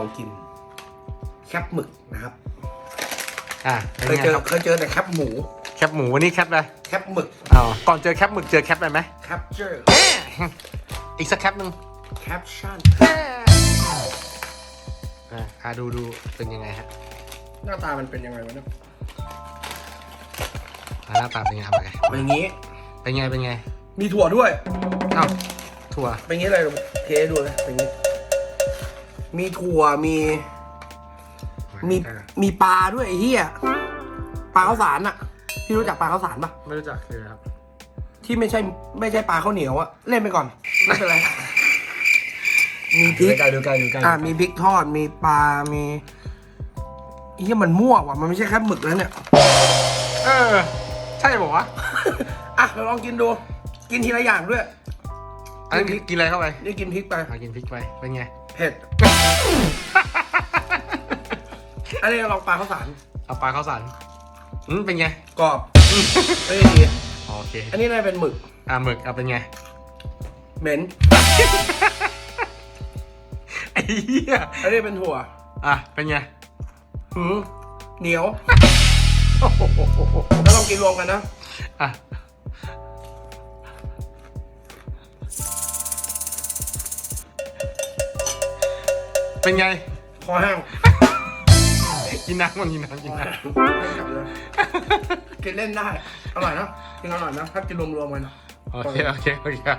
องกิน แคปหมึกนะครับอะเคเป็นยไงเจอครับเคยเจอแต่แคปหมู แคปหมูวันนี้แคปเลยแคปหมึกอ๋อก่อนเจอแคปหมึกเจอแคปอะไรไหมแคปเจอร์อีกสักแคปหนึ่งแคปชั่นอะอะดูดูเป็นยังไงฮะหน้าตามันเป็นยังไงวะเนี่ยอะหน้าตาเป็นยังไงเอาไปเป็นอย่างนี้ เป็นไงเป็นไงมีถั่วด้วย เอ้าถั่วเป็นอย่างนี้เลยเทให้ดูเลยเป็นอย่างนี้ มีถั่วมี มีอะมีปลาด้วยไอ้เหี้ยปลาข้าวสารอะ พี่รู้จักปลาข้าวสารปะไม่รู้จักคืออะไรครับ ที่ไม่ใช่ไม่ใช่ปลาข้าวเหนียวอะเล่นไปก่อน ไม่เป็นไร มีพริกดูไกลดูไกลดูไกลอ่ามีพริกทอดมีปลา มีเฮียมันมั่วว่ะ มันไม่ใช่แค่หมึกแล้วเนี่ย เออ ใช่บอกวะ อะเราลองกินดู กินทีละอย่างด้วย อันนี้กินอะไรเข้าไป นี่กินพริกไป อะกินพริกไป เป็นไง เผ็ด อันนี้ลองปลาข้าวสารเอาปลาข้าวสารอืมเป็นไง กรอบเอ้ยดีโอเค อันนี้น่าจะเป็นหมึก อะหมึกเอาเป็นไง เหม็น ไอ้เหี้ย อันนี้เป็นถั่ว อะ เป็นไงหืมเหนียว โอ้โหแล้วลองกินรวมกันนะ อะ เป็นไง คอแห้งกินน้ำมันกินน้ำกินน้กินเล่นได้ อร่อยนะกินอร่อยนะถ้ากินรวมๆกันนะำโอเค โอเค โอเคครับ